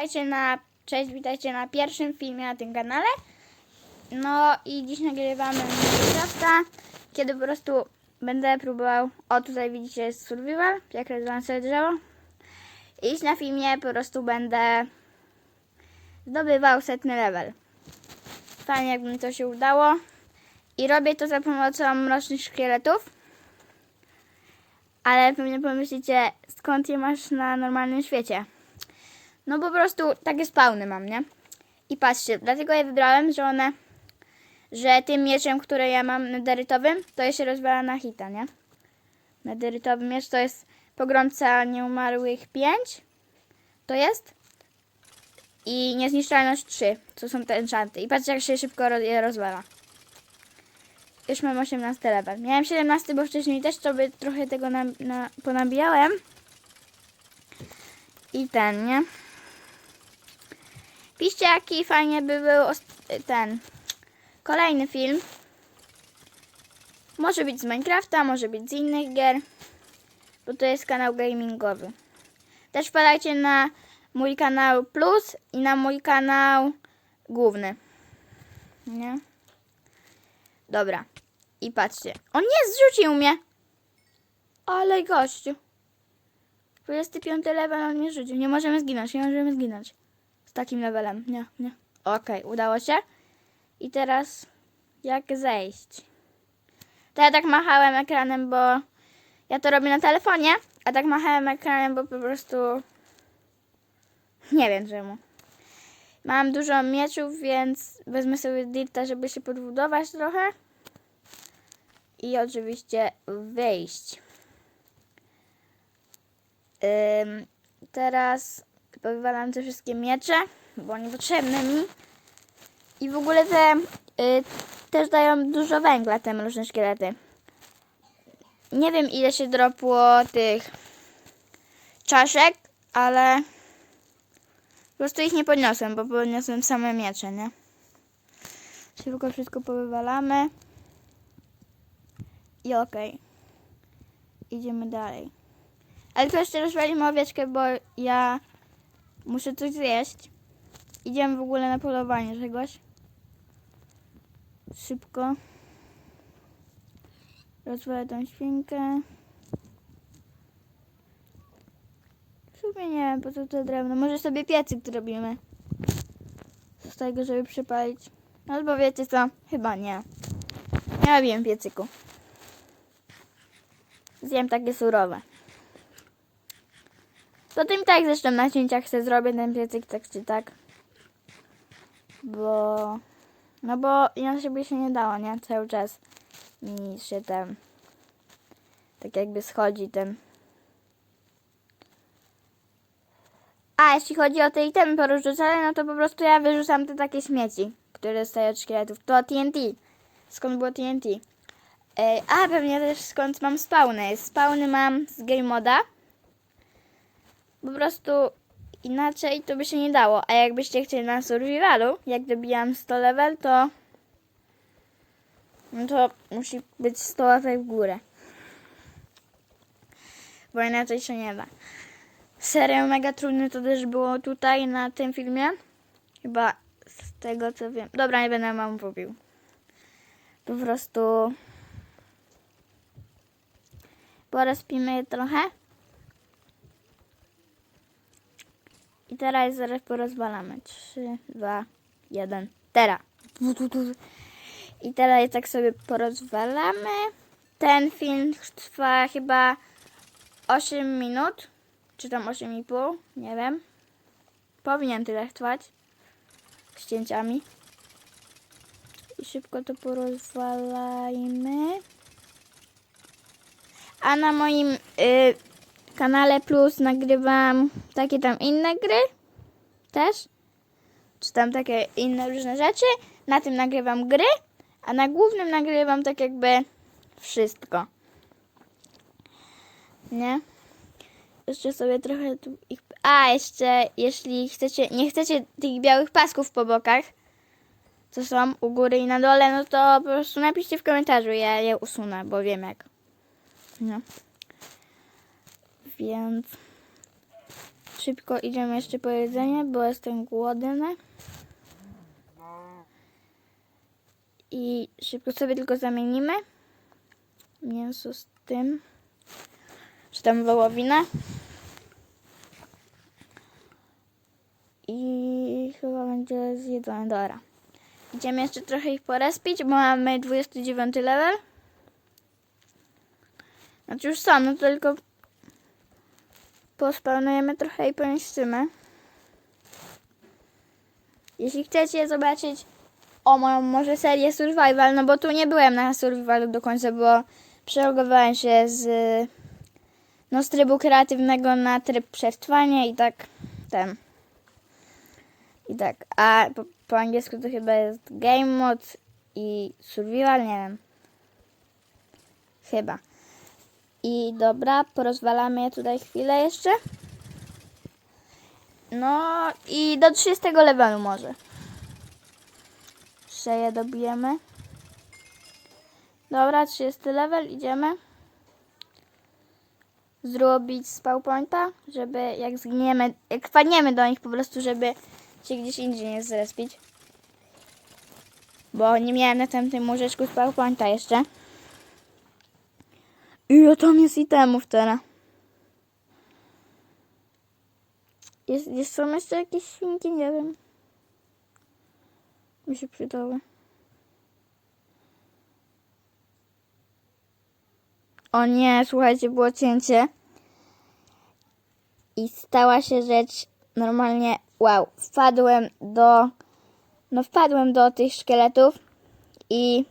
Witajcie na, cześć, witajcie na pierwszym filmie na tym kanale. No i dziś nagrywamy Minecrafta, kiedy po prostu będę próbował, o tutaj widzicie jest survival, jak rozwalam sobie drzewo. I na filmie po prostu będę zdobywał setny level. Fajnie jakby mi to się udało. I robię to za pomocą mrocznych szkieletów. Ale pewnie pomyślicie, skąd je masz na normalnym świecie. No po prostu takie spawny mam, nie? I patrzcie, dlatego je wybrałem, że one, że tym mieczem, który ja mam nederytowym, to je się rozwala na hita, nie? Nederytowy miecz to jest pogromca nieumarłych 5, to jest. I niezniszczalność 3, to są te enchanty. I patrzcie, jak się szybko ro- je rozwala. Już mam 18 level. Miałem 17, bo wcześniej też sobie trochę tego na, na, ponabijałem. I ten, nie? Piszcie, jaki fajnie by był ten kolejny film. Może być z Minecrafta, może być z innych gier, bo to jest kanał gamingowy. Też wpadajcie na mój kanał Plus i na mój kanał główny. Nie? Dobra. I patrzcie. On nie zrzucił mnie! Ale gościu. 25 level on nie rzucił. Nie możemy zginąć, nie możemy zginąć. Z takim levelem. Nie, nie. Okej, udało się. I teraz jak zejść? To ja tak machałem ekranem, bo ja to robię na telefonie, a tak machałem ekranem, bo po prostu nie wiem czemu. Mam dużo mieczów, więc wezmę sobie dirta, żeby się podbudować trochę. I oczywiście wyjść. Ym, teraz powywalam te wszystkie miecze, bo niepotrzebne mi. I w ogóle te y, też dają dużo węgla, te mroczne szkielety. Nie wiem ile się dropło tych czaszek, ale po prostu ich nie podniosłem, bo podniosłem same miecze, nie? Szybko wszystko powywalamy. I okej. Idziemy dalej. Ale to jeszcze rozwalimy owieczkę, bo ja muszę coś zjeść. Idziemy w ogóle na polowanie czegoś. Szybko. Rozwalę tą świnkę. W sumie nie wiem, po co to drewno. Może sobie piecyk zrobimy. Z tego, żeby przypalić. Albo wiecie co? Chyba nie. Nie robiłem piecyku. Zjem takie surowe. Potem i tak zresztą na cięciach chcę zrobię ten piecyk tak czy tak. Bo... No bo inaczej by się nie dało, nie? Cały czas mi się ten... Tak jakby schodzi ten... A, jeśli chodzi o te itemy porozrzucane, no to po prostu ja wyrzucam te takie śmieci, które dostaję od szkieletów. To TNT. Skąd było TNT? E, a, pewnie też skąd mam spawny. Spawny mam z game moda. Po prostu inaczej to by się nie dało. A jakbyście chcieli na survivalu, jak dobijam 100 level, to no to musi być 100 łapek w górę. Bo inaczej się nie da. Serio mega trudne to też było tutaj na tym filmie. Chyba z tego co wiem. Dobra, nie będę wam mówił. Po prostu porozpimy trochę. I teraz zaraz porozwalamy. 3, 2, 1. Teraz. I teraz tak sobie porozwalamy. Ten film trwa chyba 8 minut. Czy tam 8,5? Nie wiem. Powinien tyle trwać. Z cięciami. I szybko to porozwalajmy. A na moim y, kanale Plus nagrywam takie tam inne gry też. Czy tam takie inne różne rzeczy. Na tym nagrywam gry, a na głównym nagrywam tak jakby wszystko. Nie? Jeszcze sobie trochę tu ich... A, jeszcze jeśli chcecie, nie chcecie tych białych pasków po bokach, co są u góry i na dole, no to po prostu napiszcie w komentarzu, ja je usunę, bo wiem jak. No. Więc szybko idziemy jeszcze po jedzenie, bo jestem głodny. I szybko sobie tylko zamienimy mięso z tym. Czy tam wołowinę. I chyba będzie zjedzone. Dobra. Idziemy jeszcze trochę ich porespić, bo mamy 29 level. Znaczy już są, no to tylko pospełnujemy trochę i pomieszczymy. Jeśli chcecie zobaczyć o moją może serię survival, no bo tu nie byłem na survivalu do końca, bo przełogowałem się z no z trybu kreatywnego na tryb przetrwania i tak ten. I tak, a po, po angielsku to chyba jest game mode i survival, nie wiem. Chyba. I dobra, porozwalamy je tutaj chwilę jeszcze. No i do 30 levelu może. Jeszcze je dobijemy. Dobra, 30 level, idziemy. Zrobić spawn pointa, żeby jak zginiemy, jak wpadniemy do nich po prostu, żeby się gdzieś indziej nie zrespić. Bo nie miałem na tamtym łóżeczku spawn pointa jeszcze. Ile tam jest itemów teraz? Jest, jest, są jeszcze jakieś świnki? Nie wiem. Mi się przydały. O nie, słuchajcie, było cięcie. I stała się rzecz normalnie, wow, wpadłem do, no wpadłem do tych szkieletów i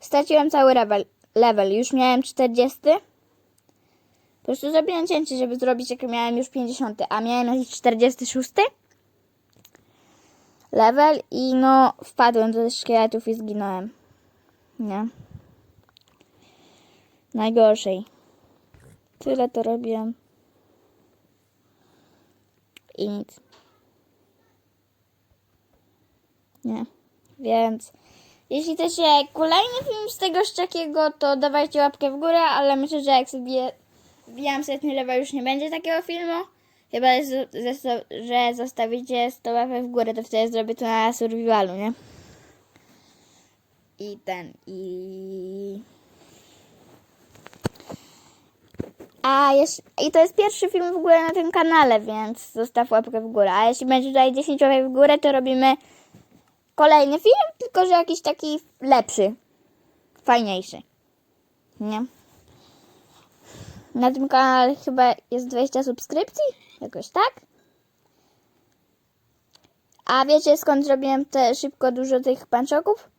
straciłem cały level, level. Już miałem 40. Po prostu zrobiłem cięcie, żeby zrobić, jak miałem już 50, a miałem jakiś 46 level i no wpadłem do szkieletów i zginąłem. Nie. Najgorzej. Tyle to robiłem. I nic. Nie. Więc jeśli chcecie kolejny film z tego szczekiego, to dawajcie łapkę w górę, ale myślę, że jak sobie wbijam setny level już nie będzie takiego filmu. Chyba, że zostawicie 100 łapek w górę, to wtedy zrobię to na survivalu, nie? I ten, i... A jeśli, I to jest pierwszy film w ogóle na tym kanale, więc zostaw łapkę w górę. A jeśli będzie tutaj 10 łapek w górę, to robimy kolejny film, tylko że jakiś taki lepszy, fajniejszy. Nie? Na tym kanale chyba jest 20 subskrypcji, jakoś tak. A wiecie skąd zrobiłem te szybko dużo tych panczoków?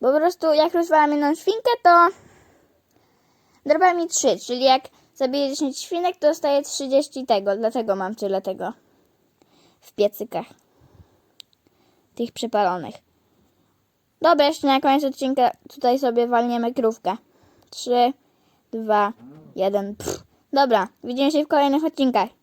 Bo po prostu jak rozwalam jedną świnkę, to Droba mi 3, czyli jak zabiję 10 świnek, to dostaję 30 tego, dlatego mam tyle tego w piecykach. Tych przypalonych. Dobra, jeszcze na koniec odcinka tutaj sobie walniemy krówkę. 3, 2, 1. Pff. Dobra, widzimy się w kolejnych odcinkach.